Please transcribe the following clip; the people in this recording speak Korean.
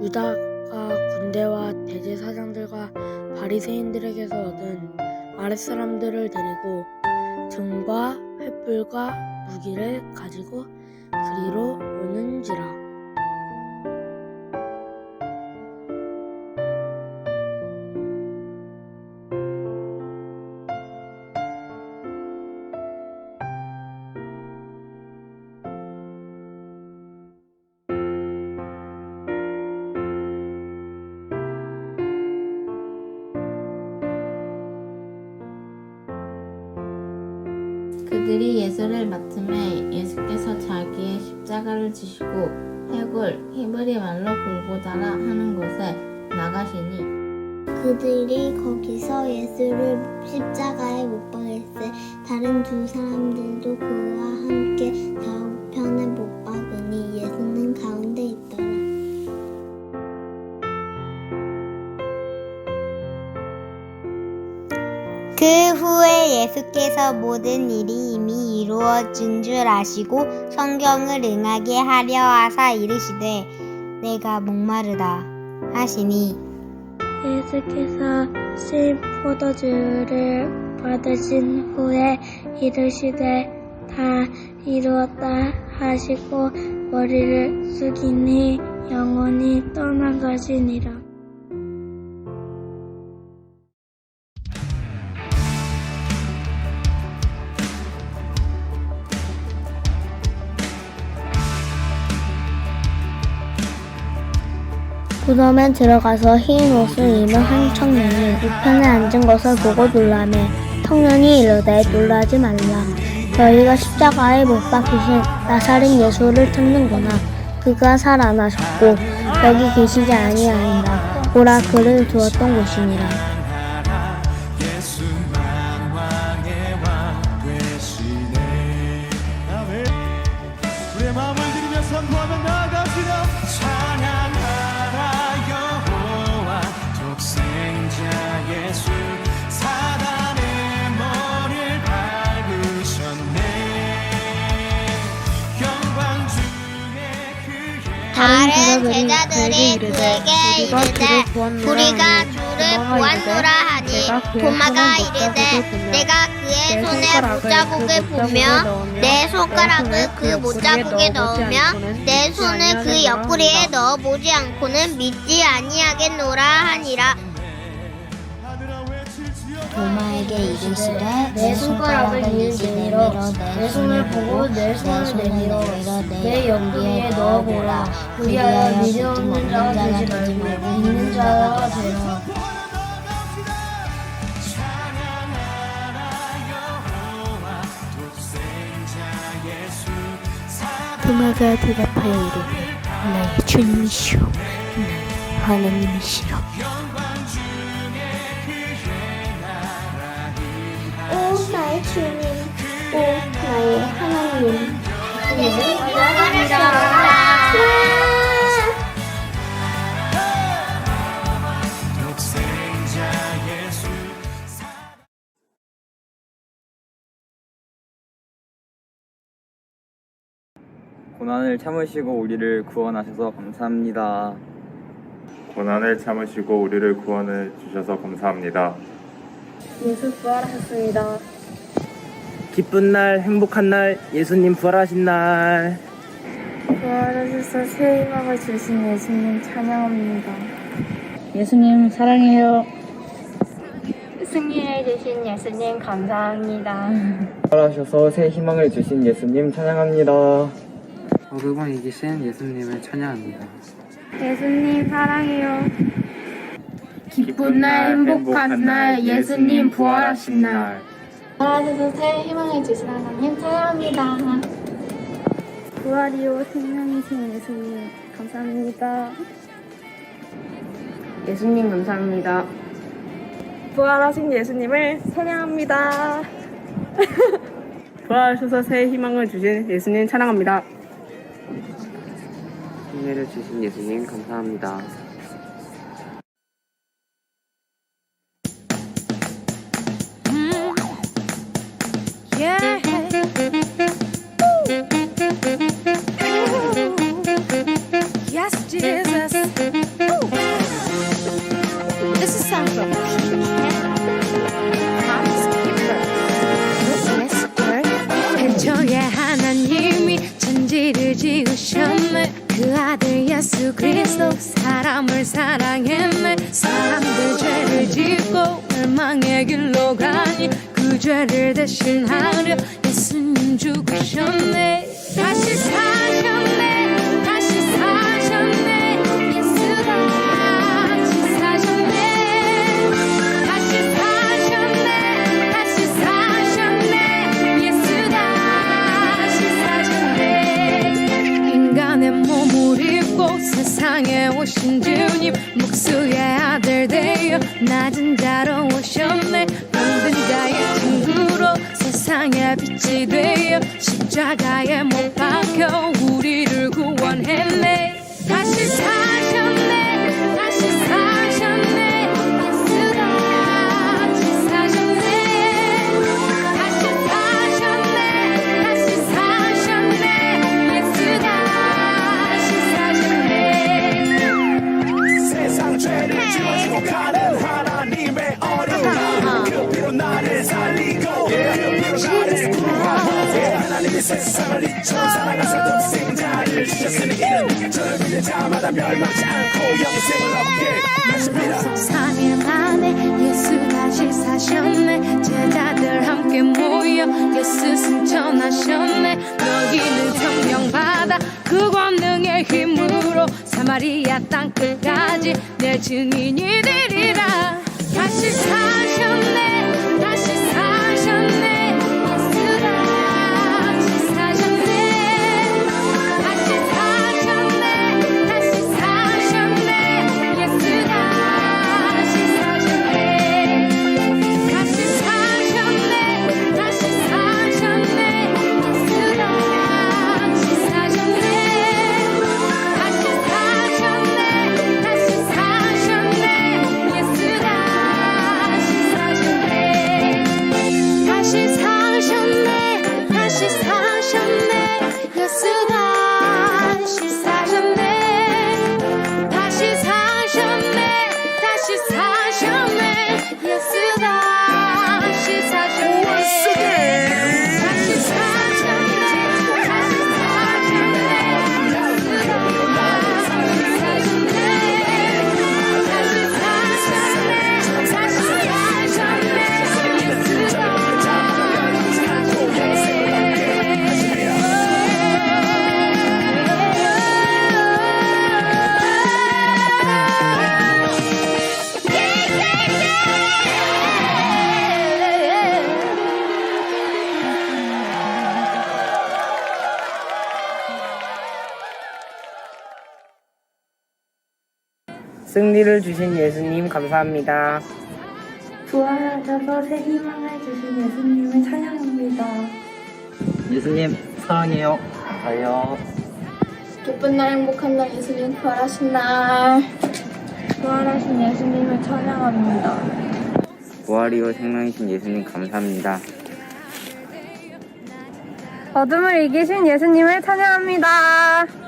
유다가 군대와 대제사장들과 바리새인들에게서 얻은 아랫사람들을 데리고 등과 횃불과 무기를 가지고 그리로 오는지라 그들이 예수를 맡음에 예수께서 자기의 십자가를 지시고 해골 히브리 말로 골고다라 하는 곳에 나가시니 그들이 거기서 예수를 십자가에 못 박을세 다른 두 사람들도 그와 함께 좌우편에 못 박으니 예수는 가운데 있더라. 그 후에 예수께서 모든 일이 이미 이루어진 줄 아시고 성경을 응하게 하려 하사 이르시되 내가 목마르다 하시니 예수께서 신 포도주를 받으신 후에 이르시되 다 이루었다 하시고 머리를 숙이니 영원히 떠나가시니라. 무덤에 들어가서 흰 옷을 입은 한 청년이 우편에 앉은 것을 보고 놀라매 청년이 이르되 놀라지 말라. 너희가 십자가에 못 박히신 나사렛 예수를 찾는구나. 그가 살아나셨고 여기 계시지 아니하니라 보라 그를 두었던 곳이니라. 우리의 마음을 들이며 선포하며 다른 제자들이 그에게 이르되 우리가 주를 보았노라 하니 도마가 이르되 내가 그의 손에 못자국을 보며 내 손가락을 그 못자국에 넣으며 내 손을 그 옆구리에 넣어보지 않고는 믿지 아니하겠노라 하니라 도마에게 이르시되 내 손가락을 이제 내밀어 내 손을 보고 내 손을 내밀어 내 옆구리에 넣어보라. 그리하여 믿음 없는 자가 되지 말고 믿는 자가 되라. 도마가 대답하여 이르되 나의 주님이시오. 나의 하나님이시오 오 나의 주님 오 나의 하나님 독생자 예수 고난을 참으시고 우리를 구원하셔서 감사합니다. 고난을 참으시고 우리를 구원해 주셔서 감사합니다. 예수 부활하셨습니다 기쁜 날, 행복한 날, 예수님 부활하신 날. 부활하셔서 새 희망을 주신 예수님 찬양합니다 예수님 사랑해요. 승리해 주신 예수님 감사합니다 부활하셔서 새 희망을 주신 예수님 찬양합니다. 어둠을 이기신 예수님을 찬양합니다. 예수님 사랑해요 기쁜 날, 행복한 날, 예수님 부활하신 날. 부활하셔서 새 희망을 주신 하나님 찬양합니다 부활이요 생명이신 예수님 감사합니다 예수님 감사합니다. 부활하신 예수님을 찬양합니다 부활하셔서 새 희망을 주신 예수님 찬양합니다. 승리를 주신 예수님 감사합니다. 그 아들 예수 그리스도 사람을 사랑했네. 사람들 죄를 짓고 멸망의 길로 가니 그 죄를 대신하려 예수님 죽으셨네. 다시 사셨 낮은 자로 오셨네. 병든 자의 친구로 세상의 빛이 되어 십자가에 못 박혀 우리를 이 세상을 잊혀 사랑하사 독생자를 주셨으니 이는 저를 믿는 자마다 멸망치 않고 영생을 얻게 하십니다. 3일 만에 예수 다시 사셨네. 제자들 함께 모여 예수 승천하셨네. 너희는 천명받아 그 권능의 힘으로 사마리아 땅 끝까지 내 증인이 되리라. 다시 사셨네 승리를 주신 예수님 감사합니다. 부활하셔서 새 희망을 주신 예수님을 찬양합니다. 예수님 사랑해요. 감사해요. 기쁜 날 행복한 날 예수님 부활하신 날 부활하신 예수님을 찬양합니다. 부활이요 생명이신 예수님 감사합니다. 어둠을 이기신 예수님을 찬양합니다.